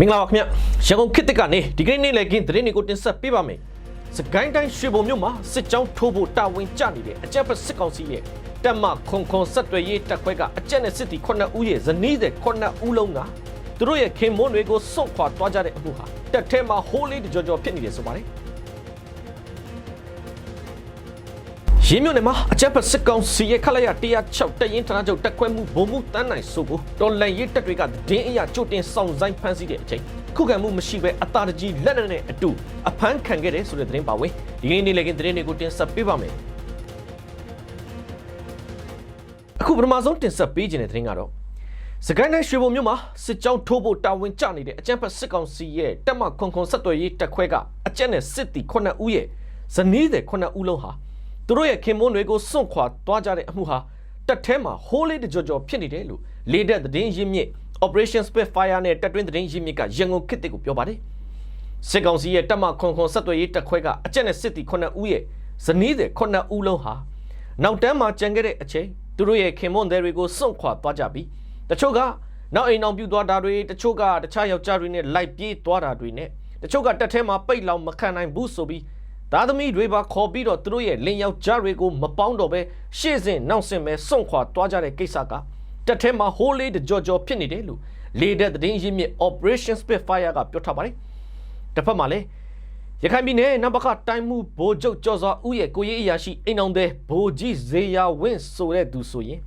မင်္ဂလာပါခင်ဗျရန်ကုန်ခေတ်တစ်ကနေဒီကနေ့နေ့လည်ကင်းသတင်းတွေကိုတင်ဆက်ပေးပါမယ်စကိုင်းတိုင်းရွှေဘုံမြို့မှာစစ်ကြောင်းထိုးဖို့တာဝန်ကျနေတဲ့အကြက်ဖက်စစ်ကောင်စီရဲ့တက်မခွန်ခွန်ဆက်သွယ်ရေးတပ်ခွဲကအကြက်နဲ့စစ်တီ9ဦးရဲ့ဇနီးတဲ့9ဦးလုံးကသူတို့ရဲ့ခင်မွန်းတွေကိုစွန့်ခွာသွားကြတဲ့အမှုဟာတက်ထဲမှာဟိုးလေးတကြောကြောဖြစ်နေတယ်ဆိုပါတယ် ရင်းမြို့နယ်မှာအကြက်ဖက်စစ်ကောင်စီရဲ့ခလိုက်ရ106တက်ရင်ဌာနချုပ်တက်ခွဲမှုဘုံမှုတန်းနိုင်ဆိုကိုတော်လန်ရေးတက်တွေကဒင်းအရာကြိုတင်ဆောင်ဆိုင်ဖမ်းဆီးတဲ့အချိန်ခုခံမှုမရှိဘဲအတာတကြီးလက်နက်နဲ့အတူအဖမ်းခံခဲ့တဲ့ဆိုတဲ့သတင်းပါဝင်ဒီနေ့နေ့လည်ကင်းသတင်းတွေကိုတင်ဆက်ပေးပါမယ်အခုပထမဆုံးတင်ဆက်ပေးခြင်းတဲ့သတင်းကတော့စကိုင်းတိုင်းရွှေဘုံမြို့မှာစစ်ကြောင်းထိုးဖို့တာဝန်ကျနေတဲ့အကြမ်းဖက်စစ်ကောင်စီရဲ့တက်မခွန်ခွန်ဆက်သွယ်ရေးတက်ခွဲကအကြက်နဲ့စစ်တီ9ဦးရဲ့ဇနီးတဲ့9ဦးလုံးဟာ သူတို့ရဲ့ခင်မွန်းတွေကိုစွန့်ခွာသွားကြတဲ့အမှုဟာတက်ထဲမှာဟိုးလေးတကြောကြောဖြစ်နေတယ်လို့လေတက်သတင်းရင်းမြစ် Operation Spitfire နဲ့တက်တွင်းသတင်းရင်းမြစ်ကရန်ကုန်ခေတ်တစ်ကိုပြောပါတယ်စစ်ကောင်စီရဲ့တက်မခွန်ခွန်ဆက်သွယ်ရေးတက်ခွဲကအကြက်နဲ့စစ်တီ9ဦးရဲ့ဇနီးတဲ့9ဦးလုံးဟာနောက်တန်းမှာကြံခဲ့တဲ့အချိန်သူတို့ရဲ့ခင်မွန်းတွေကိုစွန့်ခွာသွားကြပြီးတချို့ကနောက်အိမ်အောင်ပြူသွားတာတွေတချို့ကတခြားယောက်ျားတွေနဲ့လိုက်ပြေးသွားတာတွေနဲ့တချို့ကတက်ထဲမှာပိတ်လောင်မခံနိုင်ဘူးဆိုပြီး သားသမီးတွေပါခေါ်ပြီးတော့သူတို့ရဲ့လင်ယောက်ျားတွေကိုမပေါင်းတော့ပဲရှေ့စဉ်နောက်စဉ်ပဲစွန့်ခွာသွားကြတဲ့ကိစ္စကတက်ထဲမှာဟိုးလေးတကြောကြောဖြစ်နေတယ်လို့လေတဲ့သတင်းရင်းမြစ် Operation Spitfire ကပြောထားပါတယ်တစ်ဖက်မှာလည်းရခိုင်ပြည်နယ်နံပါတ်တိုင်းမှုဘိုးချုပ်ကျော်စွာဦးရဲ့ကိုရေးအရာရှိအိမ်အောင်တဲ့ဘိုးကြီးဇေယျဝင်းဆိုတဲ့သူဆိုရင်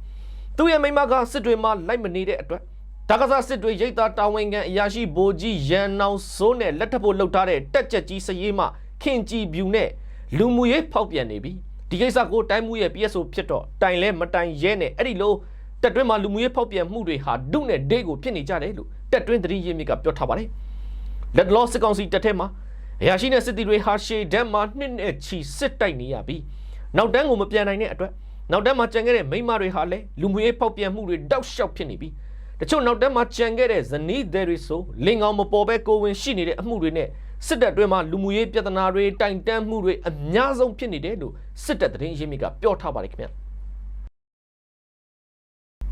သူ့ရဲ့မိန်းမကစစ်တွေမှာလိုက်မနေတဲ့အတွက်တက္ကသိုလ်စစ်တွေရိတ်သားတာဝန်ခံအရာရှိဘိုးကြီးရန်နောင်စိုးနဲ့လက်ထပ်ဖို့လှုပ်ထားတဲ့တက်ချက်ကြီးစရေးမှ ခင်ကြည်ဗျူနဲ့လူမှုရေးဖောက်ပြန်နေပြီဒီကိစ္စကိုတိုင်းမှုရဲ့ PSO ဖြစ်တော့တိုင်လဲမတိုင်ရဲနဲ့အဲ့ဒီလိုတက်တွင်းမှာလူမှုရေးဖောက်ပြန်မှုတွေဟာဒုနဲ့ဒေးကိုဖြစ်နေကြတယ်လို့တက်တွင်းသတင်းရင်းမြစ်ကပြောထားပါတယ်လက်လောစစ်ကောင်စီတက်ထဲမှာအရာရှိနဲ့စစ်တီတွေဟာရှေဒက်မှာနှစ်နဲ့ချီစစ်တိုက်နေရပြီးနောက်တန်းကိုမပြန်နိုင်တဲ့အတွက်နောက်တန်းမှာကြံခဲ့တဲ့မိန်းမတွေဟာလည်းလူမှုရေးဖောက်ပြန်မှုတွေတောက်လျှောက်ဖြစ်နေပြီးတချို့နောက်တန်းမှာကြံခဲ့တဲ့ဇနီးတွေတွေဆိုလင်ကောင်မပေါ်ပဲကိုဝင်ရှိနေတဲ့အမှုတွေနဲ့ စစ်တပ်တွင်းမှာလူမှုရေးပြဿနာတွေတိုင်တန်းမှုတွေအများဆုံးဖြစ်နေတယ်လို့စစ်တပ်သတင်းရင်းမြစ်ကပြောထားပါတယ်ခင်ဗျ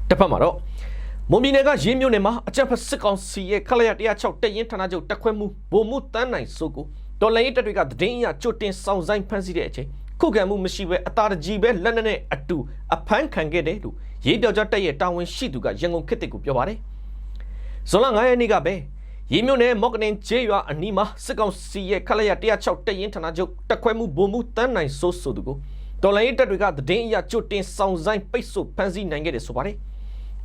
တစ်ဖက်မှာတော့မွန်ပြည်နယ်ကရင်းမြို့နယ်မှာအကြက်ဖက်စစ်ကောင်စီရဲ့ခလရ106တက်ရင်ဌာနချုပ်တက်ခွဲမှုဗိုလ်မှုတန်းနိုင်စုကိုတော်လိုင်းရေးတပ်တွေကသတင်းအရကြိုတင်ဆောင်ဆိုင်ဖမ်းဆီးတဲ့အချိန်ခုခံမှုမရှိဘဲအသာတကြီးပဲလက်နက်နဲ့အတူအဖမ်းခံခဲ့တယ်လို့ရေးပြောကြတက်ရဲ့တာဝန်ရှိသူကရန်ကုန်ခေတ်တစ်ကိုပြောပါတယ်ဇွန်လ9ရက်နေ့ကပဲ ရေးမြို့နယ်မော့ကနင်ကျေးရွာအနီးမှာစစ်ကောင်စီရဲ့ခလရ106တက်ရင်ဌာနချုပ်တက်ခွဲမှုဗိုလ်မှုတန်းနိုင်ဆိုးဆိုသူကိုတော်လိုင်းရေးတပ်တွေကသတင်းအရကြိုတင်ဆောင်ဆိုင်ပိတ်ဆို့ဖမ်းဆီးနိုင်ခဲ့တယ်ဆိုပါတယ်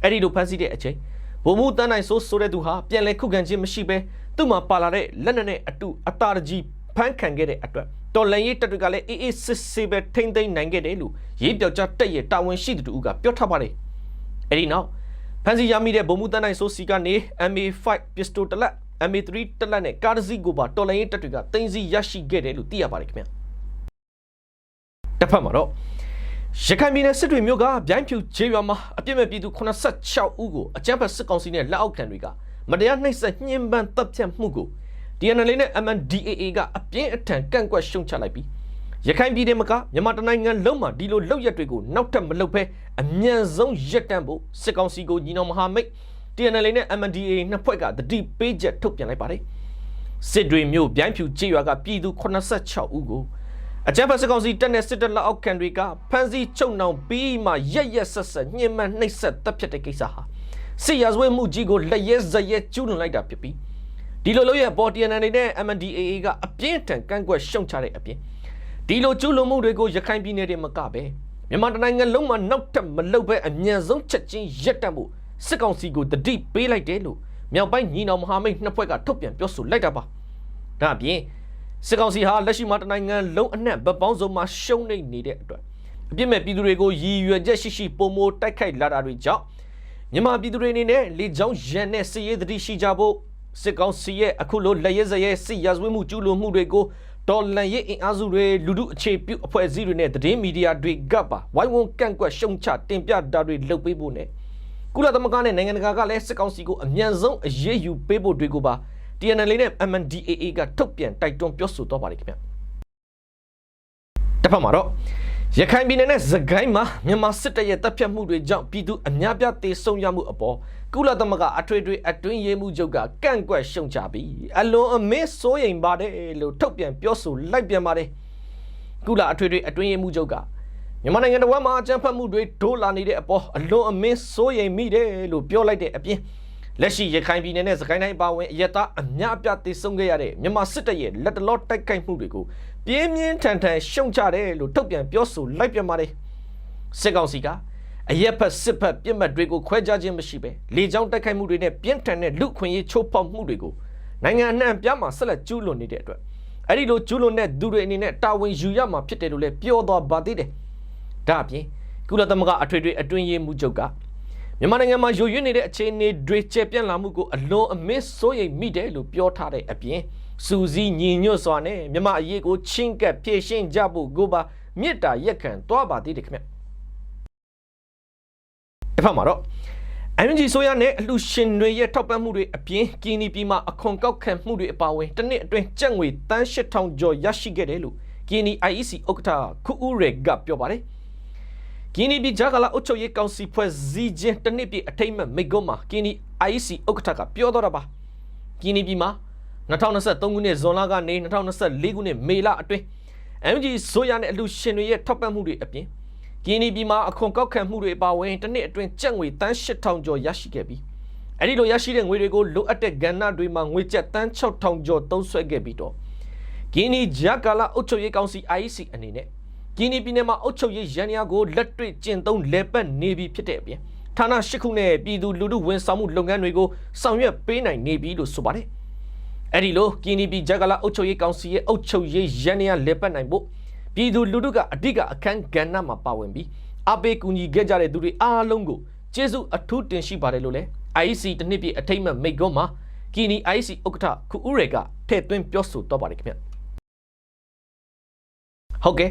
အဲ့ဒီလိုဖမ်းဆီးတဲ့အချိန်ဗိုလ်မှုတန်းနိုင်ဆိုးဆိုတဲ့သူဟာပြန်လည်ခုခံခြင်းမရှိဘဲသူ့မှာပါလာတဲ့လက်နက်နဲ့အတူအတားကြီးဖမ်းခံခဲ့တဲ့အတွက်တော်လန်ရေးတပ်တွေကလည်းအေးအေးစစ်စစ်ပဲထိမ့်သိမ်းနိုင်ခဲ့တယ်လို့ရေးပြောက်ကြတက်ရဲ့တာဝန်ရှိသူတို့ကပြောထားပါတယ်အဲ့ဒီနောက် ဖန်စီရမိတဲ့ဗိုလ်မှုတန်းနိုင်ဆိုးစီကနေ MA5 ပစ္စတိုတလက် MA3 တလက်နဲ့ကားတစ်စီးကိုပါတော်လန်ရေးတပ်တွေကတင်စီရရှိခဲ့တယ်လို့သိရပါတယ်ခင်ဗျတစ်ဖက်မှာတော့ရခိုင်ပြည်နယ်စစ်တွေမြို့ကဗျိုင်းဖြူခြေရွာမှာအပြစ်မဲ့ပြည်သူ86ဦးကိုအကြမ်းဖက်စစ်ကောင်စီနဲ့လက်အောက်ခံတွေကမတရားနှိပ်စက်ညှဉ်းပန်းတပ်ဖြတ်မှုကို DNL နဲ့ MNDAA ကအပြင်းအထန်ကန့်ကွက်ရှုံချလိုက်ပြီး ရခိုင်ပြည်နယ်မှာကမြန်မာတိုင်းနိုင်ငံလုံးမှာဒီလိုလောက်ရက်တွေကိုနောက်ထပ်မလုပ်ဘဲအမြန်ဆုံးရပ်တန့်ဖို့စစ်ကောင်စီကိုညီနောင်မဟာမိတ် DNL နဲ့ MNDAA နှစ်ဖွဲ့ကတတိပေးချက်ထုတ်ပြန်လိုက်ပါတယ်စစ်တွေမြို့ဗျိုင်းဖြူခြေရွာကပြည်သူ86ဦးကိုအကြမ်းဖက်စစ်ကောင်စီတပ်နဲ့စစ်တပ်လက်အောက်ခံတွေကဖမ်းဆီးချုပ်နှောင်ပြီးမှရက်ရက်ဆက်ဆက်ညှဉ်းပန်းနှိပ်စက်တပ်ဖြတ်တဲ့ကိစ္စဟာစစ်ရာဇဝတ်မှုကြီးကိုလက်ရဲဇရဲကျူးလွန်လိုက်တာဖြစ်ပြီးဒီလိုလို့ရပေါ် TNN နဲ့ MNDAA ကအပြင်းထန်ကန့်ကွက်ရှုံချတဲ့အပြင် ဒီလိုကျူးလွန်မှုတွေကိုရခိုင်ပြည်နယ်တွေမှာကပဲမြန်မာတိုင်းနိုင်ငံလုံးမှာနောက်ထပ်မလုပ်ပဲအမြန်ဆုံးချက်ချင်းရပ်တန့်ဖို့စစ်ကောင်စီကိုတတိပေးလိုက်တယ်လို့မြောက်ပိုင်းညီနောင်မဟာမိတ်နှစ်ဖွဲ့ကထုတ်ပြန်ပြောဆိုလိုက်တာပါဒါအပြင်စစ်ကောင်စီဟာလက်ရှိမှာတနိုင်ငံလုံးအနှံ့ဗပောင်းစုံမှာရှုံးနေနေတဲ့အတွက်အပြစ်မဲ့ပြည်သူတွေကိုရည်ရွယ်ချက်ရှိရှိပုံမိုတိုက်ခိုက်လာတာတွေကြောင့်မြန်မာပြည်သူတွေအနေနဲ့လေကြောင်းရန်နဲ့စစ်ရေးသတိရှိကြဖို့စစ်ကောင်စီရဲ့အခုလိုလက်ရဲစရဲစစ်ရာဇဝတ်မှုကျူးလွန်မှုတွေကို တော်လန်ရေးအင်အားစုတွေလူမှုအခြေပြုအဖွဲ့အစည်းတွေနဲ့သတင်းမီဒီယာတွေကပါဝိုင်းဝန်းကန့်ကွက်ရှုံချတင်ပြတာတွေလုပ်ပေးဖို့နဲ့ကုလသမဂ္ဂနဲ့နိုင်ငံတကာကလည်းစစ်ကောင်စီကိုအမြန်ဆုံးအရေးယူပေးဖို့တွေကိုပါ TNL နဲ့ MNDAA ကထုတ်ပြန်တိုက်တွန်းပြောဆိုတော့ပါတယ်ခင်ဗျတစ်ဖက်မှာတော့ ရရခိုင်ပြည်နယ်နဲ့စကိုင်းမှာမြန်မာစစ်တပ်ရဲ့တပ်ဖြတ်မှုတွေကြောင့်ပြည်သူအများပြားသေဆုံးရမှုအပေါ်ကုလသမဂ္ဂအထွေထွေအတွင်းရေးမှူးချုပ်ကကန့်ကွက်ရှုံချပြီးအလွန်အမင်းစိုးရိမ်ပါတယ်လို့ထုတ်ပြန်ပြောဆိုလိုက်ပြန်ပါတယ်ကုလအထွေထွေအတွင်းရေးမှူးချုပ်ကမြန်မာနိုင်ငံတော်မှာအကြမ်းဖက်မှုတွေဒိုးလာနေတဲ့အပေါ်အလွန်အမင်းစိုးရိမ်မိတယ်လို့ပြောလိုက်တဲ့အပြင် လက်ရှိရခိုင်ပြည်နယ်နဲ့စကိုင်းတိုင်းပါဝင်အရတားအများအပြားသေဆုံးခဲ့ရတဲ့မြန်မာစစ်တပ်ရဲ့လက်တလောတိုက်ခိုက်မှုတွေကိုပြင်းပြင်းထန်ထန်ရှုံချတယ်လို့ထုတ်ပြန်ပြောဆိုလိုက်ပြန်ပါတယ်စစ်ကောင်စီကအရက်ဖက်စစ်ဖက်ပြစ်မှတ်တွေကိုခွဲခြားခြင်းမရှိပဲလေကြောင်းတိုက်ခိုက်မှုတွေနဲ့ပြင်းထန်တဲ့လူခွင့်ရေးချိုးဖောက်မှုတွေကိုနိုင်ငံအနှံ့အပြားမှာဆက်လက်ကျူးလွန်နေတဲ့အတွက်အဲ့ဒီလိုကျူးလွန်တဲ့သူတွေအနေနဲ့တာဝန်ယူရမှာဖြစ်တယ်လို့လည်းပြောသွားပါသေးတယ်ဒါအပြင်ကုလသမဂ္ဂအထွေထွေအတွင်းရေးမှူးချုပ်က မြန်မာနိုင်ငံမှာယိုယွင်းနေတဲ့အခြေအနေတွေကျေပြန့်လာမှုကိုအလွန်အမင်းစိုးရိမ်မိတယ်လို့ပြောထားတဲ့အပြင်စူစီညီညွတ်စွာနဲ့မြန်မာအရေးကိုချင်းကပ်ဖြည့်ရှင်းကြဖို့ကိုပါမေတ္တာရက်ခံသွားပါသေးတယ်ခင်ဗျတစ်ဖက်မှာတော့ MNG ဆိုရနဲ့အလူရှင်တွေရဲ့ထောက်ပံ့မှုတွေအပြင်ကီနီပြည်မှာအခွန်ကောက်ခံမှုတွေအပါအဝင်တစ်နှစ်အတွင်းကျပ်ငွေတန်း8000ကျော်ရရှိခဲ့တယ်လို့ကီနီ IEC ဥက္ကဋ္ဌခုဦးရေကပြောပါတယ် ကီနီပြည်ဂျာကလာအုပ်ချုပ်ရေးကောင်စီဖွဲ့စည်းခြင်းတစ်နှစ်ပြည့်အထိမ်းအမှတ်မိဂုံးမှာကီနီ IEC ဥက္ကဋ္ဌကပြောတော့တာပါကီနီပြည်မှာ2023ခုနှစ်ဇွန်လကနေ2024ခုနှစ်မေလအတွင်း MG ဆိုရနဲ့အလူရှင်တွေရဲ့ထောက်ပံ့မှုတွေအပြင်ကင်းနီပြည်မှာအခွန်ကောက်ခံမှုတွေအပါအဝင်တစ်နှစ်အတွင်းကျပ်ငွေတန်း8000ကျော်ရရှိခဲ့ပြီးအဲ့ဒီလိုရရှိတဲ့ငွေတွေကိုလိုအပ်တဲ့ကဏ္ဍတွေမှာငွေကျပ်တန်း6000ကျော်သုံးစွဲခဲ့ပြီးတော့ကင်းနီဂျာကာလာအုပ်ချုပ်ရေးကောင်စီ IEC အနေနဲ့ ကင်းနီပြည်နယ်မှာအုပ်ချုပ်ရေးရန်ရာကိုလက်တွေ့ကျင့်သုံးလဲပတ်နေပြီဖြစ်တဲ့အပြင်ဌာန၈ခုနဲ့ပြည်သူလူထုဝန်ဆောင်မှုလုပ်ငန်းတွေကိုဆောင်ရွက်ပေးနိုင်နေပြီလို့ဆိုပါတယ်အဲ့ဒီလိုကင်းနီပြည်ဂျာကာလာအုပ်ချုပ်ရေးကောင်စီရဲ့အုပ်ချုပ်ရေးရန်ရာလဲပတ်နိုင်ဖို့ပြည်သူလူထုကအဓိကအခန်းကဏ္ဍမှာပါဝင်ပြီးအပေးကူညီခဲ့ကြတဲ့သူတွေအားလုံးကိုကျေးဇူးအထူးတင်ရှိပါတယ်လို့လည်း IEC တနှစ်ပြည့်အထိမ့်မဲ့မိတ်ကွန်းမှာကီနီ IEC ဥက္ကဋ္ဌခုဦးရေကထည့်သွင်းပြောဆိုတော့ပါတယ်ခင်ဗျဟုတ်ကဲ့